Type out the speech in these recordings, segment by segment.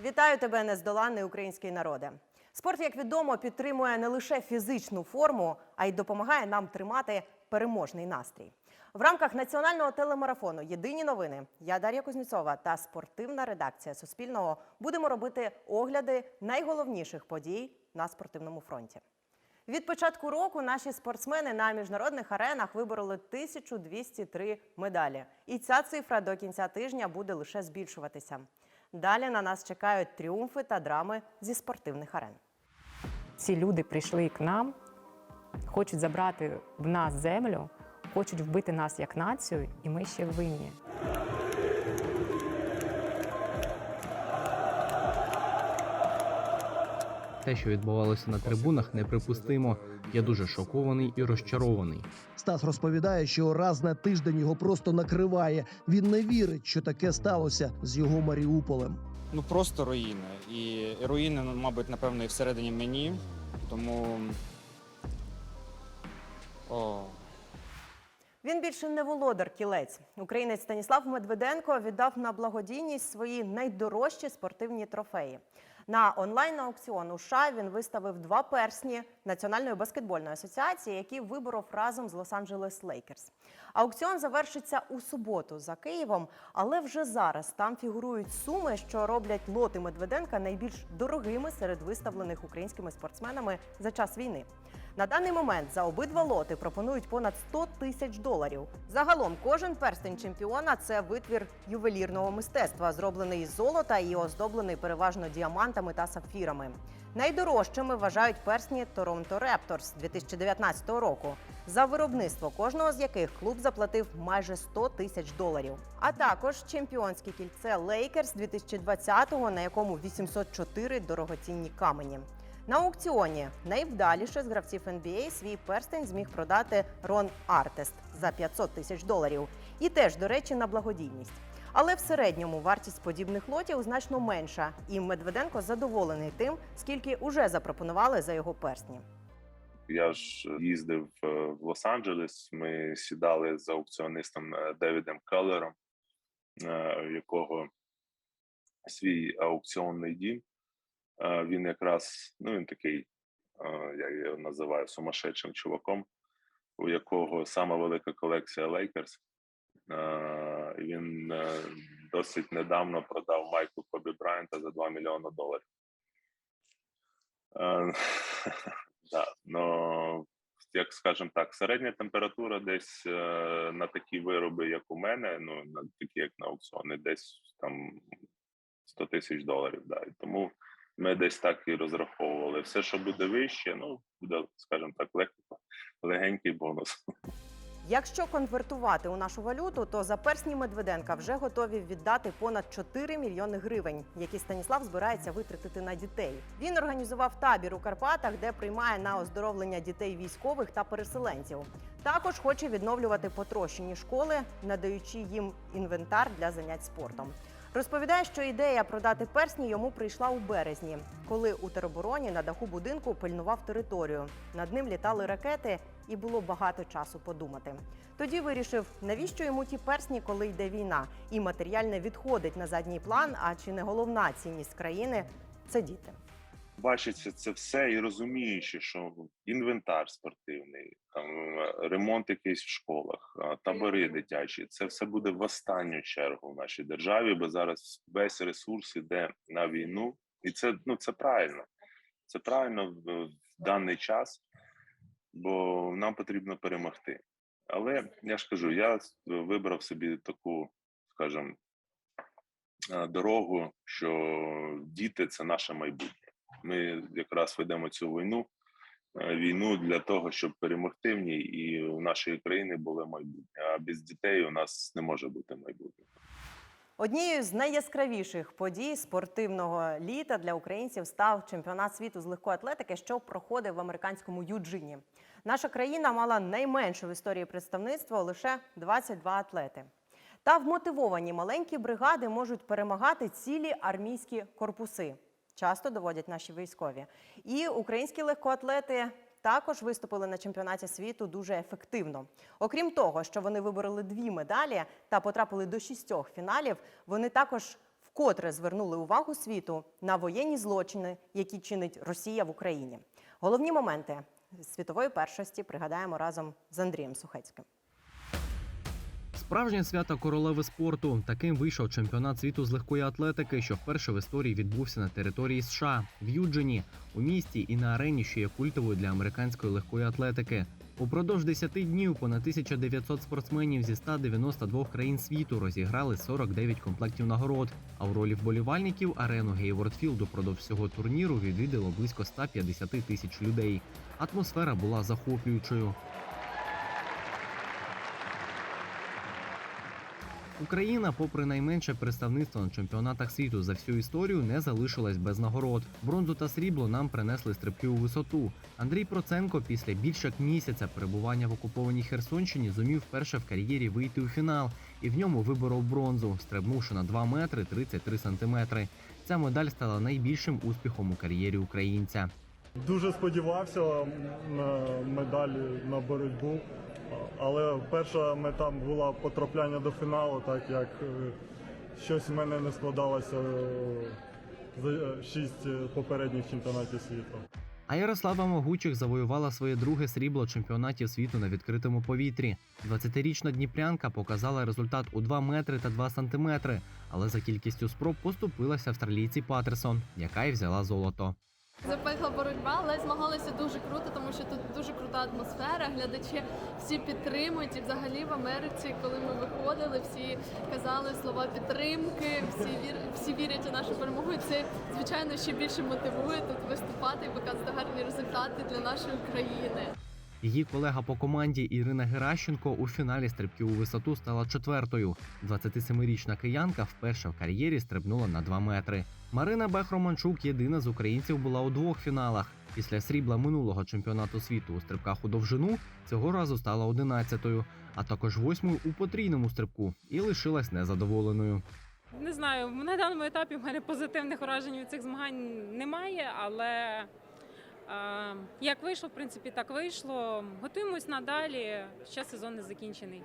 Вітаю тебе, нездоланний український народе. Спорт, як відомо, підтримує не лише фізичну форму, а й допомагає нам тримати переможний настрій. В рамках національного телемарафону Єдині новини я Дар'я Кузнєцова та спортивна редакція Суспільного будемо робити огляди найголовніших подій на спортивному фронті. Від початку року наші спортсмени на міжнародних аренах вибороли 1203 медалі. І ця цифра до кінця тижня буде лише збільшуватися. Далі на нас чекають тріумфи та драми зі спортивних арен. Ці люди прийшли к нам, хочуть забрати в нас землю, хочуть вбити нас як націю, і ми ще винні. Те, що відбувалося на трибунах, неприпустимо. Я дуже шокований і розчарований. Стас розповідає, що раз на тиждень його просто накриває. Він не вірить, що таке сталося з його Маріуполем. Ну просто руїни. І руїни, ну, мабуть, напевно, і всередині мені. Тому. О. Він більше не володар кілець. Українець Станіслав Медведенко віддав на благодійність свої найдорожчі спортивні трофеї. На онлайн аукціон у США він виставив два персні Національної баскетбольної асоціації, які виборов разом з Лос-Анджелес Лейкерс. Аукціон завершиться у суботу за Києвом, але вже зараз там фігурують суми, що роблять лоти Медведенка найбільш дорогими серед виставлених українськими спортсменами за час війни. На даний момент за обидва лоти пропонують понад 100 тисяч доларів. Загалом кожен перстень чемпіона це витвір ювелірного мистецтва, зроблений із золота і оздоблений переважно діамантами та сапфірами. Найдорожчими вважають персні Торонто Репторс 2019 року, за виробництво кожного з яких клуб заплатив майже 100 тисяч доларів. А також чемпіонське кільце Лейкерс 2020-го, на якому 804 дорогоцінні камені. На аукціоні найвдаліше з гравців NBA свій перстень зміг продати Рон Артест за 500 тисяч доларів. І теж, до речі, на благодійність. Але в середньому вартість подібних лотів значно менша, і Медведенко задоволений тим, скільки уже запропонували за його перстні. Я ж їздив е, в Лос-Анджелес. Ми сідали з аукціонистом е, Девідом Келлером, е, у якого свій аукціонний дім. Він якраз ну він такий, я його називаю сумасшедшим чуваком, у якого сама велика колекція Лейкерс. Е, Він е, досить недавно продав майку Кобі Брайанта за 2 мільйони доларів. Е, Да, ну, як скажемо так, середня температура десь на такі вироби, як у мене, ну на такі, як на аукціони, десь там 100 тисяч доларів. Да. І тому ми десь так і розраховували. Все, що буде вище, ну буде, скажімо так, легко, легенький бонус. Якщо конвертувати у нашу валюту, то за персні Медведенка вже готові віддати понад 4 мільйони гривень, які Станіслав збирається витратити на дітей. Він організував табір у Карпатах, де приймає на оздоровлення дітей військових та переселенців. Також хоче відновлювати потрощені школи, надаючи їм інвентар для занять спортом. Розповідає, що ідея продати персні йому прийшла у березні, коли у теробороні на даху будинку пильнував територію. Над ним літали ракети, і було багато часу подумати. Тоді вирішив, навіщо йому ті персні, коли йде війна, і матеріальне відходить на задній план. А чи не головна цінність країни це діти? Бачиться це все і розуміючи, що інвентар спортивний, там е, ремонт якийсь в школах, табори дитячі, це все буде в останню чергу в нашій державі, бо зараз весь ресурс іде на війну, і це ну це правильно. Це правильно в, в даний час, бо нам потрібно перемогти. Але я ж кажу, я вибрав собі таку, скажімо, е, дорогу, що діти це наше майбутнє. Ми якраз ведемо цю війну, е, війну для того, щоб перемогти в ній, і у нашої країни було майбутнє. А без дітей у нас не може бути майбутнього. Однією з найяскравіших подій спортивного літа для українців став чемпіонат світу з легкої атлетики, що проходив в американському Юджині. Наша країна мала найменше в історії представництва лише 22 атлети. Та вмотивовані маленькі бригади можуть перемагати цілі армійські корпуси. Часто доводять наші військові. І українські легкоатлети також виступили на чемпіонаті світу дуже ефективно. Окрім того, що вони вибороли дві медалі та потрапили до шістьох фіналів, вони також вкотре звернули увагу світу на воєнні злочини, які чинить Росія в Україні. Головні моменти світової першості пригадаємо разом з Андрієм Сухецьким. Справжнє свято королеви спорту. Таким вийшов чемпіонат світу з легкої атлетики, що вперше в історії відбувся на території США в Юджині, у місті і на арені, що є культовою для американської легкої атлетики. Упродовж 10 днів понад 1900 спортсменів зі 192 країн світу розіграли 49 комплектів нагород. А в ролі вболівальників арену Гейвордфілд упродовж всього турніру відвідало близько 150 тисяч людей. Атмосфера була захоплюючою. Україна, попри найменше представництво на чемпіонатах світу за всю історію, не залишилась без нагород. Бронзу та срібло нам принесли стрибки у висоту. Андрій Проценко після більше як місяця перебування в окупованій Херсонщині зумів вперше в кар'єрі вийти у фінал і в ньому виборов бронзу, стрибнувши на 2 метри 33 сантиметри. Ця медаль стала найбільшим успіхом у кар'єрі українця. Дуже сподівався на медаль на боротьбу, але перша мета була потрапляння до фіналу, так як е, щось в мене не складалося е, за шість попередніх чемпіонатів світу. А Ярослава Могучих завоювала своє друге срібло чемпіонатів світу на відкритому повітрі. 20-річна дніпрянка показала результат у 2 метри та 2 сантиметри, але за кількістю спроб поступилася австралійці Патерсон, яка й взяла золото. Запекла боротьба, але змагалися дуже круто, тому що тут дуже крута атмосфера. Глядачі всі підтримують. І взагалі в Америці, коли ми виходили, всі казали слова підтримки, всі вір... всі вірять у нашу перемогу. І це звичайно ще більше мотивує тут виступати і показувати гарні результати для нашої країни. Її колега по команді Ірина Геращенко у фіналі стрибків у висоту стала четвертою. 27-річна киянка вперше в кар'єрі стрибнула на 2 метри. Марина Бех-Романчук єдина з українців була у двох фіналах. Після срібла минулого чемпіонату світу у стрибках у довжину цього разу стала 11-ю, а також восьмою у потрійному стрибку і лишилась незадоволеною. Не знаю, на даному етапі в мене позитивних вражень від цих змагань немає, але як вийшло, в принципі, так вийшло. Готуємось надалі. Ще сезон не закінчений.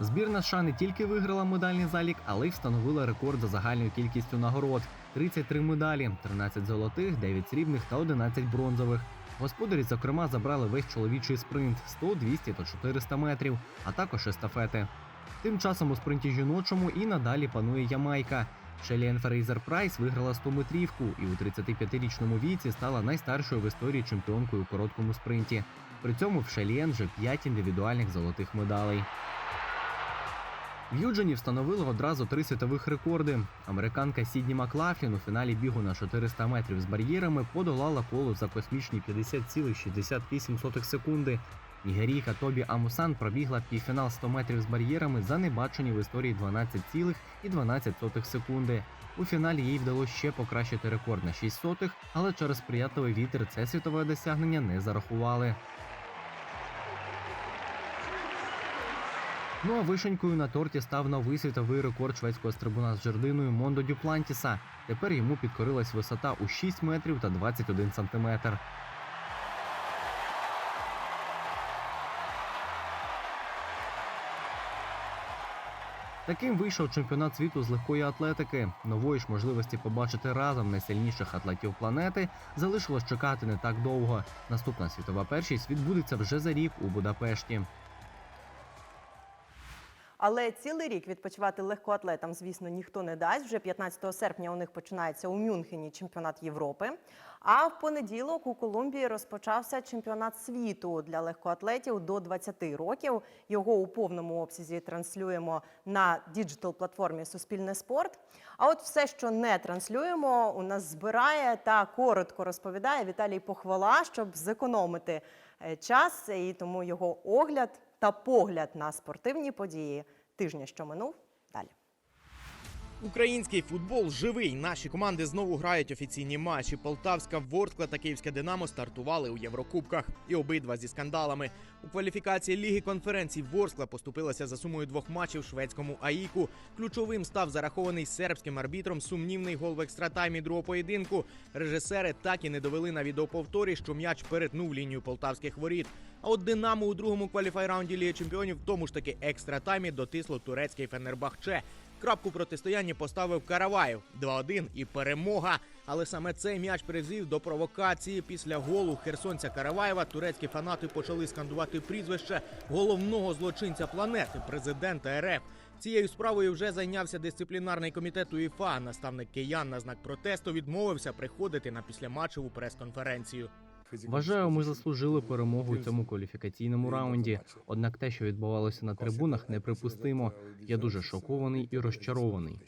Збірна США не тільки виграла медальний залік, але й встановила рекорд за загальною кількістю нагород: 33 медалі, 13 золотих, 9 срібних та 11 бронзових. Господарі, зокрема, забрали весь чоловічий спринт 100, 200 та 400 метрів, а також естафети. Тим часом у спринті жіночому і надалі панує Ямайка. Шеліан Фрейзер Прайс виграла 100 метрівку і у 35-річному віці стала найстаршою в історії чемпіонкою у короткому спринті. При цьому в Шеліен вже 5 індивідуальних золотих медалей. В Юджині встановили одразу три світових рекорди. Американка Сідні Маклафлін у фіналі бігу на 400 метрів з бар'єрами подолала коло за космічні 50,68 секунди. Нігерійка Тобі Амусан пробігла півфінал 100 метрів з бар'єрами за небачені в історії 12,12 секунди. У фіналі їй вдалося ще покращити рекорд на 6 сотих, але через сприятливий вітер це світове досягнення не зарахували. Ну а вишенькою на торті став новий світовий рекорд шведського стрибуна з жердиною Мондо Дюплантіса. Тепер йому підкорилась висота у 6 метрів та 21 сантиметр. Таким вийшов чемпіонат світу з легкої атлетики. Нової ж можливості побачити разом найсильніших атлетів планети залишилось чекати не так довго. Наступна світова першість відбудеться вже за рік у Будапешті. Але цілий рік відпочивати легкоатлетам, звісно, ніхто не дасть. Вже 15 серпня у них починається у Мюнхені чемпіонат Європи. А в понеділок у Колумбії розпочався чемпіонат світу для легкоатлетів до 20 років. Його у повному обсязі транслюємо на діджитал платформі Суспільне спорт. А от все, що не транслюємо, у нас збирає та коротко розповідає Віталій Похвала, щоб зекономити е, час, і тому його огляд та погляд на спортивні події тижня, що минув. Український футбол живий. Наші команди знову грають офіційні матчі. Полтавська Ворскла та Київське Динамо стартували у Єврокубках. І обидва зі скандалами. У кваліфікації Ліги конференцій Ворскла поступилася за сумою двох матчів шведському АІКу. Ключовим став зарахований сербським арбітром сумнівний гол в екстратаймі другого поєдинку. Режисери так і не довели на відеоповторі, що м'яч перетнув лінію полтавських воріт. А от Динамо у другому кваліфай-раунді Ліги Чемпіонів тому ж таки екстратаймі дотисло турецький Фенербахче. Крапку протистояння поставив Караваєв 2-1 і перемога. Але саме цей м'яч призвів до провокації. Після голу херсонця Караваєва турецькі фанати почали скандувати прізвище головного злочинця планети, президента РФ. Цією справою вже зайнявся дисциплінарний комітет УЄФА. Наставник киян на знак протесту відмовився приходити на післяматчеву прес-конференцію. Вважаю, ми заслужили перемогу у цьому кваліфікаційному раунді. Однак те, що відбувалося на трибунах, неприпустимо. Я дуже шокований і розчарований.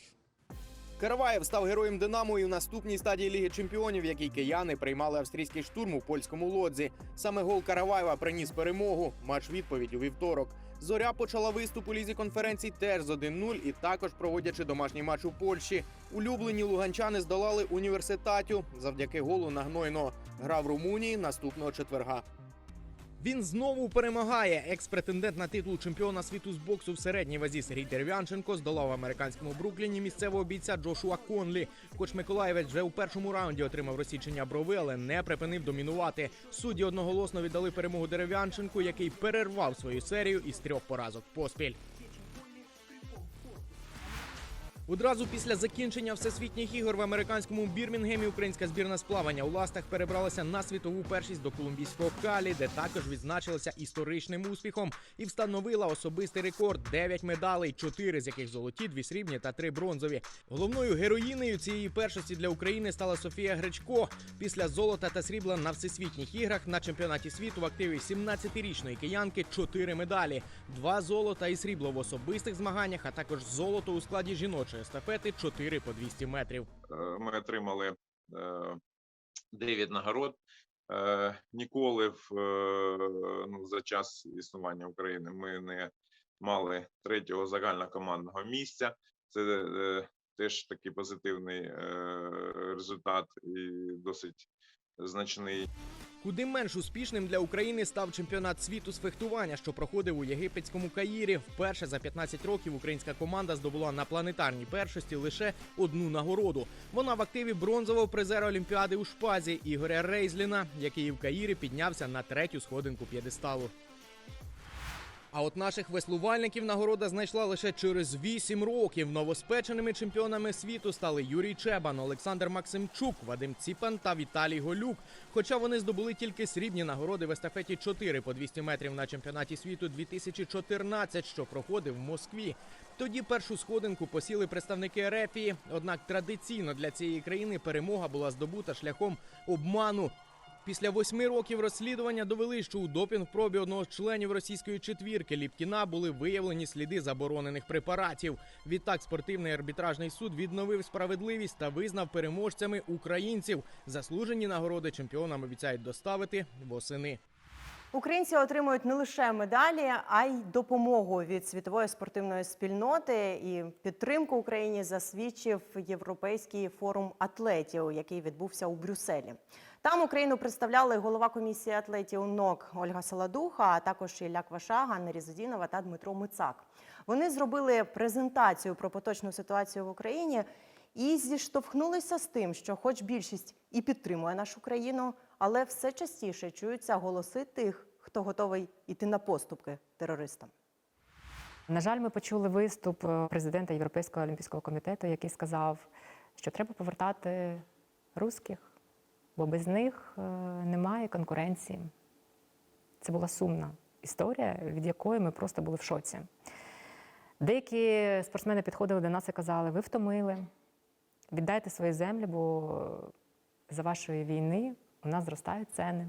Караваєв став героєм Динамо і в наступній стадії Ліги Чемпіонів, якій кияни приймали австрійський штурм у польському лодзі. Саме гол Караваєва приніс перемогу. Матч відповідь у вівторок. Зоря почала виступ у лізі конференцій теж з 1-0 і також проводячи домашній матч у Польщі. Улюблені луганчани здолали університатю завдяки голу Нагнойного. Гра в Румунії наступного четверга. Він знову перемагає. Екс-претендент на титул чемпіона світу з боксу в середній вазі Сергій Дерев'янченко здолав в американському Брукліні місцевого бійця Джошуа Конлі. Коч Миколаєвець вже у першому раунді отримав розсічення брови, але не припинив домінувати. Судді одноголосно віддали перемогу Дерев'янченку, який перервав свою серію із трьох поразок поспіль. Одразу після закінчення всесвітніх ігор в американському Бірмінгемі українська збірна з плавання у ластах перебралася на світову першість до колумбійського Калі, де також відзначилася історичним успіхом і встановила особистий рекорд 9 медалей, 4 з яких золоті, 2 срібні та 3 бронзові. Головною героїнею цієї першості для України стала Софія Гречко. Після золота та срібла на всесвітніх іграх на чемпіонаті світу в активі 17-річної киянки 4 медалі, 2 золота і срібло в особистих змаганнях, а також золото у складі жіночої естафети 4 по 200 метрів. Е, Ми отримали е, 9 нагород. Е, Ніколи в, е, ну, за час існування України ми не мали третього загальнокомандного місця. Це е, теж такий позитивний е, результат і досить значний. Куди менш успішним для України став чемпіонат світу з фехтування, що проходив у єгипетському Каїрі. Вперше за 15 років українська команда здобула на планетарній першості лише одну нагороду. Вона в активі бронзового призера Олімпіади у шпазі Ігоря Рейзліна, який в Каїрі піднявся на третю сходинку п'єдесталу. А от наших веслувальників нагорода знайшла лише через 8 років. Новоспеченими чемпіонами світу стали Юрій Чебан, Олександр Максимчук, Вадим Ціпан та Віталій Голюк. Хоча вони здобули тільки срібні нагороди в естафеті 4 по 200 метрів на чемпіонаті світу 2014, що проходив в Москві. Тоді першу сходинку посіли представники Ерефії. Однак традиційно для цієї країни перемога була здобута шляхом обману. Після восьми років розслідування довели, що у допінг-пробі одного з членів російської четвірки Ліпкіна були виявлені сліди заборонених препаратів. Відтак спортивний арбітражний суд відновив справедливість та визнав переможцями українців. Заслужені нагороди чемпіонам обіцяють доставити восени. Українці отримують не лише медалі, а й допомогу від світової спортивної спільноти. І підтримку Україні засвідчив Європейський форум атлетів, який відбувся у Брюсселі. Там Україну представляли голова комісії атлетів НОК Ольга Саладуха, а також Ілля Кваша, Ганна Різодінова та Дмитро Мицак. Вони зробили презентацію про поточну ситуацію в Україні і зіштовхнулися з тим, що, хоч більшість і підтримує нашу країну, але все частіше чуються голоси тих, хто готовий іти на поступки терористам. На жаль, ми почули виступ е, президента Європейського олімпійського комітету, який сказав, що треба повертати русських, бо без них е, немає конкуренції. Це була сумна історія, від якої ми просто були в шоці. Деякі спортсмени підходили до нас і казали: ви втомили, віддайте свої землі, бо за вашої війни у нас зростають ціни.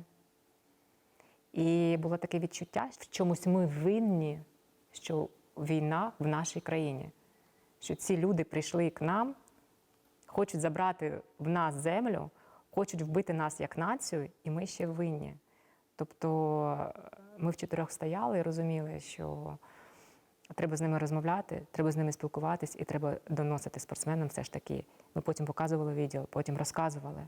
І було таке відчуття, в чомусь ми винні, що війна в нашій країні, що ці люди прийшли к нам, хочуть забрати в нас землю, хочуть вбити нас як націю, і ми ще винні. Тобто ми в чотирьох стояли і розуміли, що треба з ними розмовляти, треба з ними спілкуватись і треба доносити спортсменам все ж таки. Ми потім показували відео, потім розказували.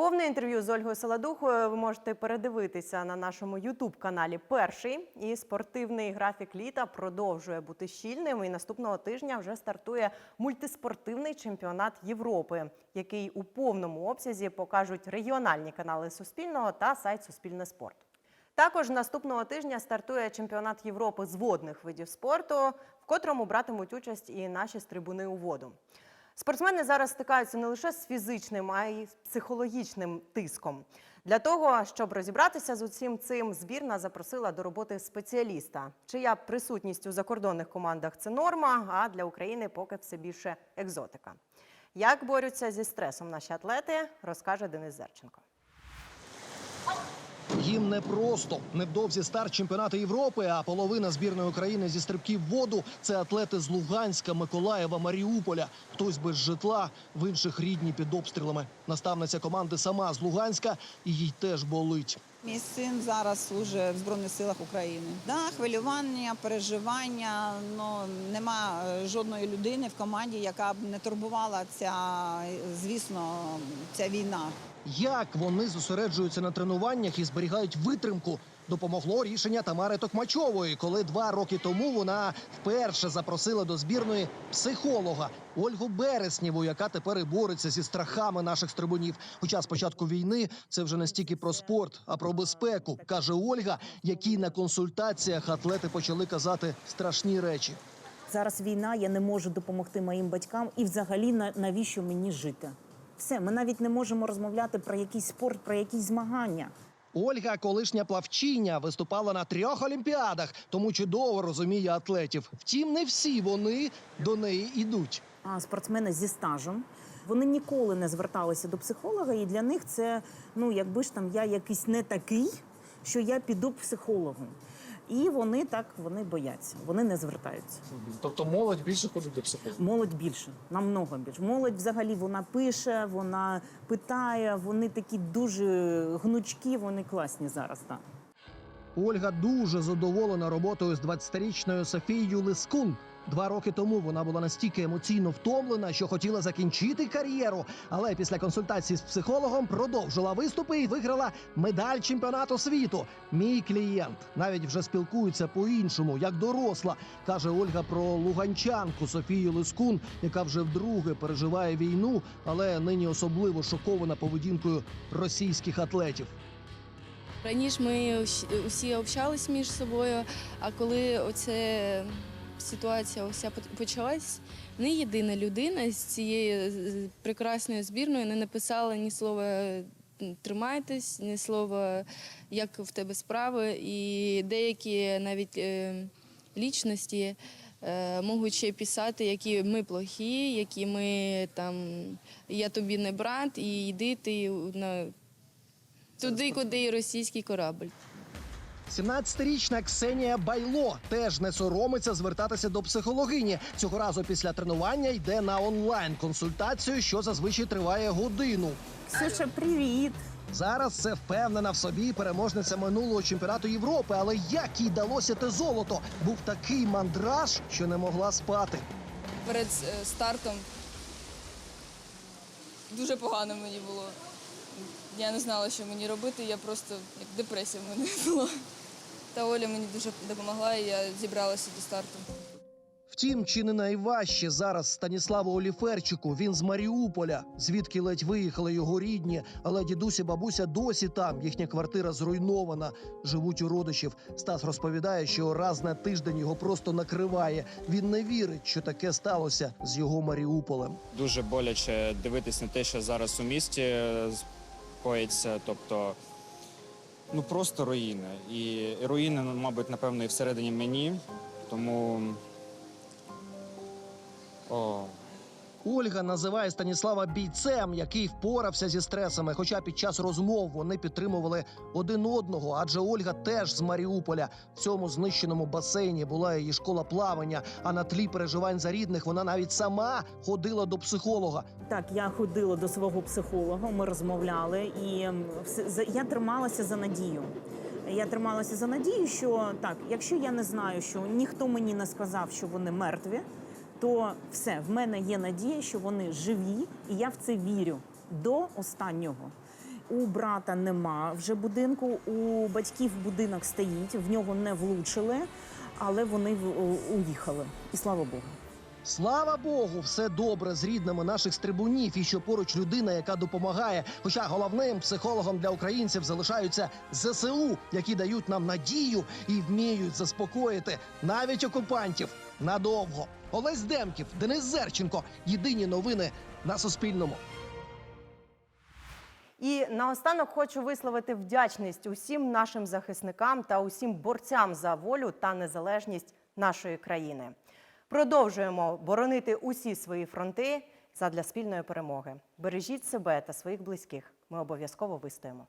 Повне інтерв'ю з Ольгою Саладухою ви можете передивитися на нашому Ютуб-каналі Перший. І спортивний графік літа продовжує бути щільним. І наступного тижня вже стартує мультиспортивний чемпіонат Європи, який у повному обсязі покажуть регіональні канали Суспільного та сайт Суспільне спорт. Також наступного тижня стартує чемпіонат Європи з водних видів спорту, в котрому братимуть участь і наші стрибуни у воду. Спортсмени зараз стикаються не лише з фізичним, а й з психологічним тиском. Для того, щоб розібратися з усім цим, збірна запросила до роботи спеціаліста, чия присутність у закордонних командах це норма, а для України поки все більше екзотика. Як борються зі стресом наші атлети, розкаже Денис Зерченко. Їм непросто. Невдовзі старт чемпіонату Європи, а половина збірної України зі стрибків воду це атлети з Луганська, Миколаєва, Маріуполя. Хтось без житла, в інших рідні під обстрілами. Наставниця команди сама з Луганська, і їй теж болить. Мій син зараз служить в Збройних силах України. Да, хвилювання, переживання. Ну нема е, жодної людини в команді, яка б не турбувала ця, звісно, ця війна. Як вони зосереджуються на тренуваннях і зберігають витримку, допомогло рішення Тамари Токмачової, коли два роки тому вона вперше запросила до збірної психолога Ольгу Береснєву, яка тепер і бореться зі страхами наших стрибунів. Хоча з початку війни це вже не стільки про спорт, а про безпеку, каже Ольга, якій на консультаціях атлети почали казати страшні речі. Зараз війна, я не можу допомогти моїм батькам, і взагалі на- навіщо мені жити? Все, ми навіть не можемо розмовляти про якийсь спорт, про якісь змагання. Ольга, колишня плавчиня, виступала на трьох олімпіадах, тому чудово розуміє атлетів. Втім, не всі вони до неї йдуть. А спортсмени зі стажем вони ніколи не зверталися до психолога, і для них це ну якби ж там я якийсь не такий, що я піду к психологу. І вони так вони бояться, вони не звертаються. Тобто молодь більше ходить до психолога. Молодь більше, намного більше. Молодь взагалі вона пише, вона питає, вони такі дуже гнучкі, вони класні зараз. Так. Ольга дуже задоволена роботою з 20-річною Софією Лискун. Два роки тому вона була настільки емоційно втомлена, що хотіла закінчити кар'єру, але після консультації з психологом продовжила виступи і виграла медаль чемпіонату світу. Мій клієнт навіть вже спілкується по-іншому, як доросла, каже Ольга про луганчанку Софію Лискун, яка вже вдруге переживає війну, але нині особливо шокована поведінкою російських атлетів. Раніше ми усі- общались між собою, а коли оця ситуація вся почалась, не єдина людина з цієї прекрасної збірної не написала ні слова тримайтесь, ні слова як в тебе справи. І деякі навіть е, лічності е, можуть ще писати, які ми плохі, які ми там я тобі не брат, і йди ти на туди, куди і російський корабль. 17-річна Ксенія Байло теж не соромиться звертатися до психологині. Цього разу після тренування йде на онлайн консультацію, що зазвичай триває годину. Ксюша, привіт! Зараз це впевнена в собі переможниця минулого чемпіонату Європи. Але як їй далося те золото? Був такий мандраж, що не могла спати. Перед е, стартом дуже погано мені було. Я не знала, що мені робити, я просто як депресія в мене була. Та Оля мені дуже допомогла, і я зібралася до старту. Втім, чи не найважче зараз Станіславу Оліферчику? Він з Маріуполя, звідки ледь виїхали його рідні, але дідусь і бабуся досі там. Їхня квартира зруйнована. Живуть у родичів. Стас розповідає, що раз на тиждень його просто накриває. Він не вірить, що таке сталося з його Маріуполем. Дуже боляче дивитись на те, що зараз у місті коїться. Тобто, ну просто руїни. І руїни, ну, мабуть, напевно, і всередині мені. Тому. О, Ольга називає Станіслава бійцем, який впорався зі стресами. Хоча під час розмов вони підтримували один одного, адже Ольга теж з Маріуполя. В цьому знищеному басейні була її школа плавання. А на тлі переживань за рідних вона навіть сама ходила до психолога. Так, я ходила до свого психолога, ми розмовляли, і я трималася за надію. Я трималася за надію, що так, якщо я не знаю, що ніхто мені не сказав, що вони мертві, то все, в мене є надія, що вони живі, і я в це вірю до останнього. У брата нема вже будинку, у батьків будинок стоїть, в нього не влучили, але вони уїхали. І слава Богу. Слава Богу, все добре з рідними наших стрибунів, і що поруч людина, яка допомагає. Хоча головним психологом для українців залишаються ЗСУ, які дають нам надію і вміють заспокоїти навіть окупантів надовго. Олесь Демків, Денис Зерченко. Єдині новини на Суспільному. І наостанок хочу висловити вдячність усім нашим захисникам та усім борцям за волю та незалежність нашої країни. Продовжуємо боронити усі свої фронти задля спільної перемоги. Бережіть себе та своїх близьких. Ми обов'язково вистоїмо.